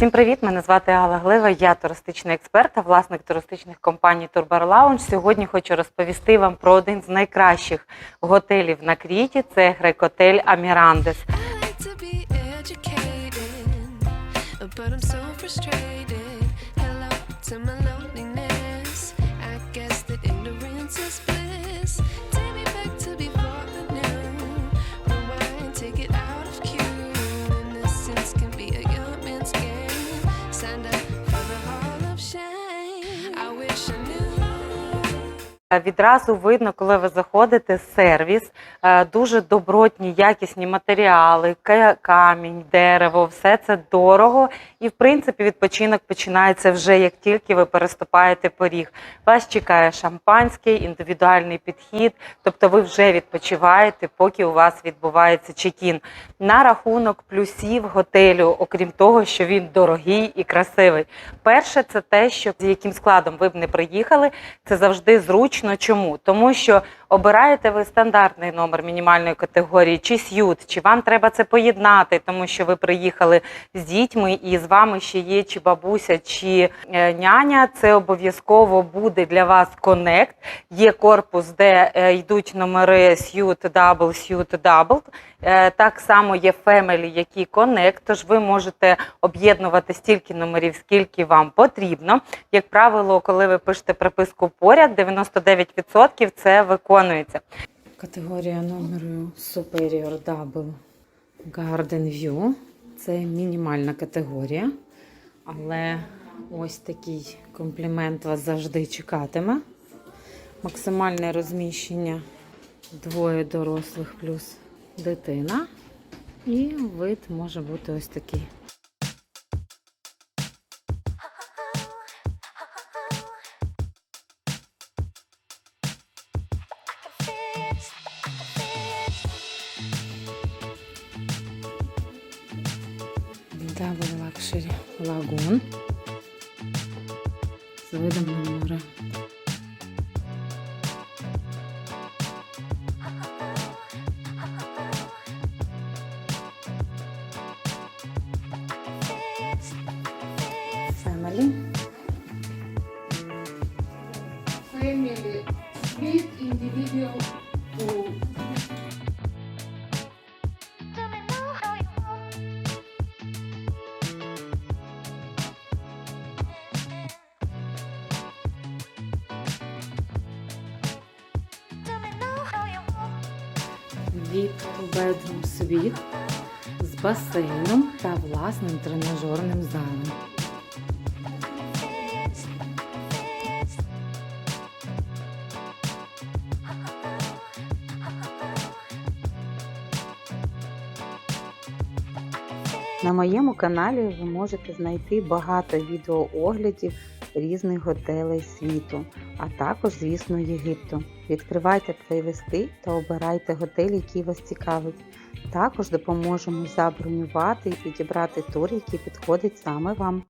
Всім привіт! Мене звати Алла Глива. Я туристичний експерт та власник туристичних компаній Turbar Lounge. Сьогодні хочу розповісти вам про один з найкращих готелів на Кріті. Це грек-отель Амірандес. Hello to Відразу видно, коли ви заходите, сервіс, е, дуже добротні, якісні матеріали, камінь, дерево, все це дорого. І, в принципі, відпочинок починається вже як тільки ви переступаєте поріг. Вас чекає шампанський, індивідуальний підхід, тобто ви вже відпочиваєте, поки у вас відбувається чекін. На рахунок плюсів готелю, окрім того, що він дорогий і красивий. Перше, це те, що з яким складом ви б не приїхали, це завжди зручно. Чому? Тому що обираєте ви стандартний номер мінімальної категорії, чи сют, чи вам треба це поєднати, тому що ви приїхали з дітьми і з вами ще є чи бабуся, чи е, няня. Це обов'язково буде для вас конект. Є корпус, де е, йдуть номери сют, дабл, сют, дабл. Е, Так само є Family, які Connect, тож ви можете об'єднувати стільки номерів, скільки вам потрібно. Як правило, коли ви пишете приписку поряд, 99% це виконується. Категорія номеру Superior Double Garden View. Це мінімальна категорія, але ось такий комплімент вас завжди чекатиме. Максимальне розміщення двоє дорослих плюс дитина. І вид може бути ось такий. Double Luxury Lagoon з видом на море. Від Bedroom Suite з басейном та власним тренажерним залом. На моєму каналі ви можете знайти багато відеооглядів різних готелей світу, а також, звісно, Єгипту. Відкривайте плейлисти та обирайте готель, який вас цікавить. Також допоможемо забронювати і підібрати тур, який підходить саме вам.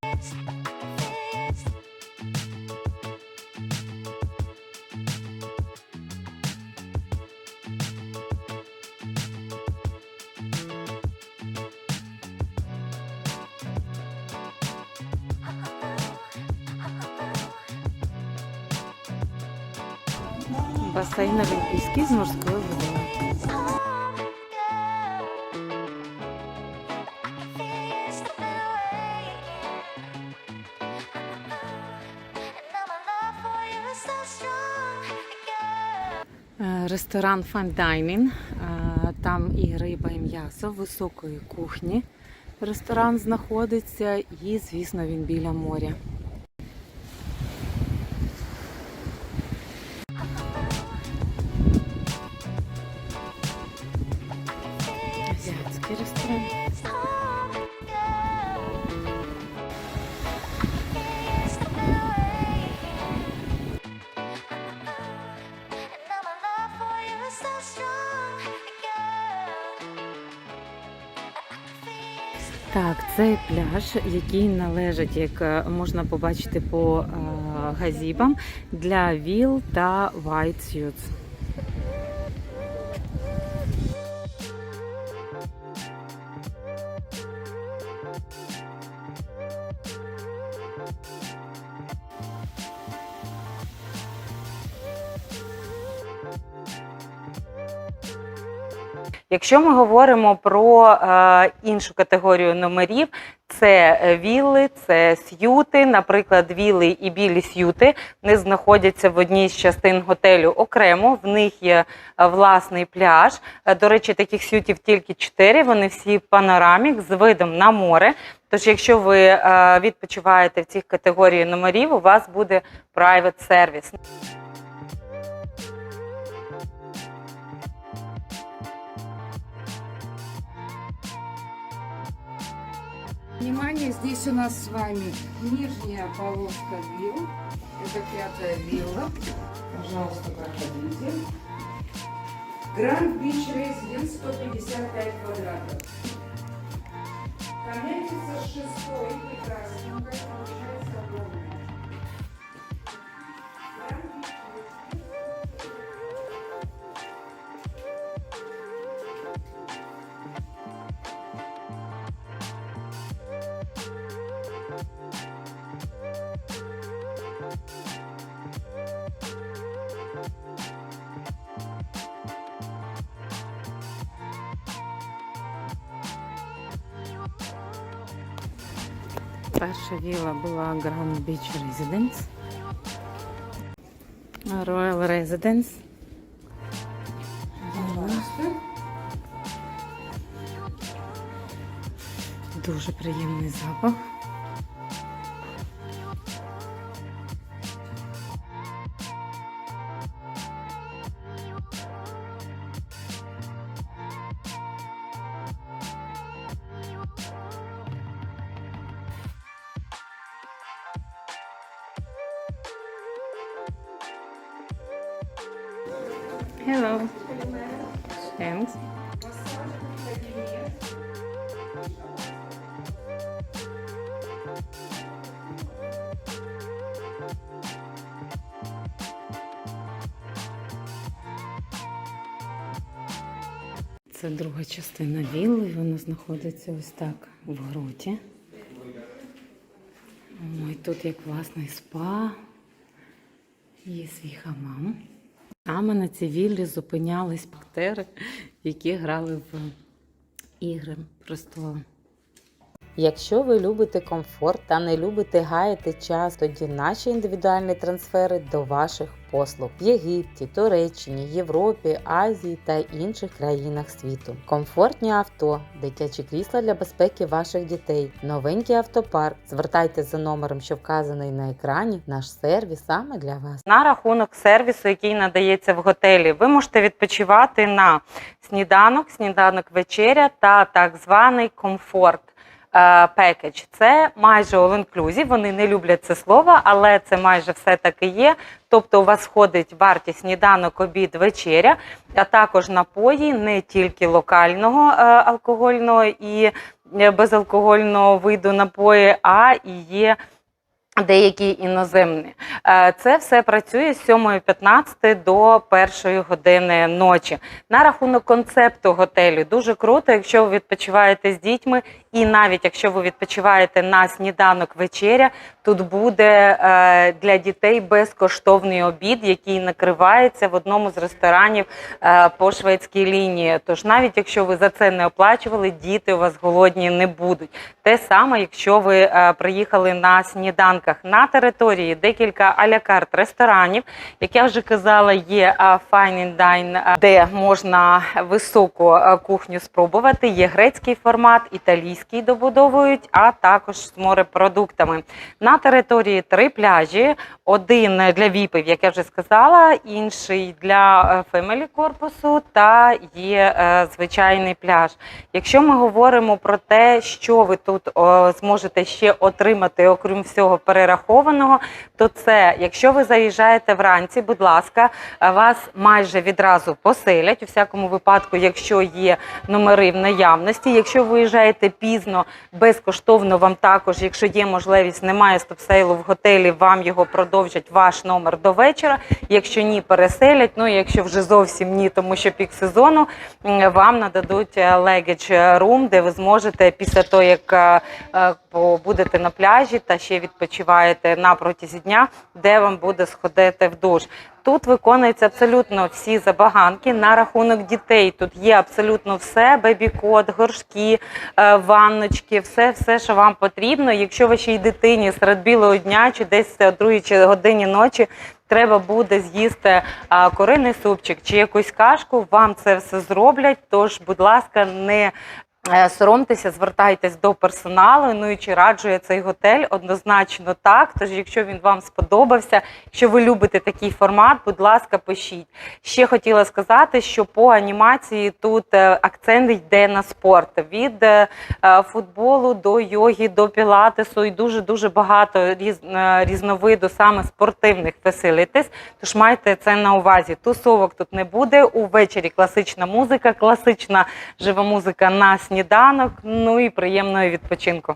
Басейн Олімпійський з морською водою. Е, Ресторан Fine Dining. Е, Там і риба, і м'ясо високої кухні. Ресторан знаходиться і, звісно, він біля моря. Це пляж, який належить, як е, можна побачити по е, газібам, для віл та white Якщо ми говоримо про е, іншу категорію номерів, це вілли, це сюти. Наприклад, вілли і білі сюти не знаходяться в одній з частин готелю окремо. В них є е, власний пляж. Е, До речі, таких сютів тільки чотири. Вони всі панорамік з видом на море. Тож, якщо ви е, відпочиваєте в цих категорії номерів, у вас буде private сервіс. Внимание, здесь у нас с вами нижняя полоска вилл. Это пятая вилла. Пожалуйста, проходите. Гранд Бич Резиденс 155 квадратов. Коннектится шестой прекрасненькой, получается огромная. Перша віла була Grand Beach Residence. Royal Residence. Дуже приємний запах. Hello. Thanks. Це друга частина вілли. Вона знаходиться ось так в гроті. Ой, тут як власний спа, є свій хамам. Саме на цій віллі зупинялись бактери, які грали в ігри престолу. Якщо ви любите комфорт та не любите гаяти час, тоді наші індивідуальні трансфери до ваших послуг в Єгипті, Туреччині, Європі, Азії та інших країнах світу. Комфортні авто, дитячі крісла для безпеки ваших дітей, новенький автопарк. Звертайте за номером, що вказаний на екрані. Наш сервіс саме для вас. На рахунок сервісу, який надається в готелі, ви можете відпочивати на сніданок, сніданок вечеря та так званий комфорт. Пекедж це майже all inclusive, Вони не люблять це слово, але це майже все таки є. Тобто, у вас входить вартість сніданок, обід, вечеря, а також напої не тільки локального е, алкогольного і е, безалкогольного виду напої, а і є. Деякі іноземні. Е, Це все працює з 7.15 до 1 години ночі. На рахунок концепту готелю дуже круто, якщо ви відпочиваєте з дітьми, і навіть якщо ви відпочиваєте на сніданок вечеря, тут буде е, для дітей безкоштовний обід, який накривається в одному з ресторанів е, по шведській лінії. Тож навіть якщо ви за це не оплачували, діти у вас голодні не будуть. Те саме, якщо ви е, приїхали на сніданках на території декілька алякарт ресторанів, як я вже казала, є е, Fine Dine, е, де можна високу е, кухню спробувати. Є грецький формат, італійський добудовують, а також з морепродуктами. На території три пляжі: один для віпів, як я вже сказала, інший для е, фемелі корпусу, та є е, звичайний пляж. Якщо ми говоримо про те, що ви тут о, зможете ще отримати, окрім всього перерахованого, то це, якщо ви заїжджаєте вранці, будь ласка, вас майже відразу поселять. У всякому випадку, якщо є номери в наявності. Якщо ви виїжджаєте пізно, безкоштовно вам також, якщо є можливість, немає стопсейлу в готелі, вам його продовжать ваш номер до вечора. Якщо ні, переселять. Ну якщо вже зовсім ні, тому що пік сезону вам нададуть е, luggage room, де ви зможете після того, як е, е, побудете на пляжі та ще відпочиваєте на протязі дня, де вам буде сходити в душ. Тут виконуються абсолютно всі забаганки на рахунок дітей. Тут є абсолютно все: бебі-кот, горшки, е, ванночки, все, все, що вам потрібно. Якщо вашій дитині серед білого дня чи десь о другій годині ночі треба буде з'їсти а, куриний супчик чи якусь кашку, вам це все зроблять. Тож, будь ласка, не соромтеся, звертайтесь до персоналу. Ну і чи раджує цей готель? Однозначно так. Тож, якщо він вам сподобався, якщо ви любите такий формат, будь ласка, пишіть. Ще хотіла сказати, що по анімації тут е, акцент йде на спорт від е, е, футболу до йоги, до пілатесу і дуже дуже багато різ, е, різновиду саме спортивних facilities. Тож майте це на увазі. Тусовок тут не буде. Увечері класична музика, класична жива музика на сніданок. Ну і приємного відпочинку.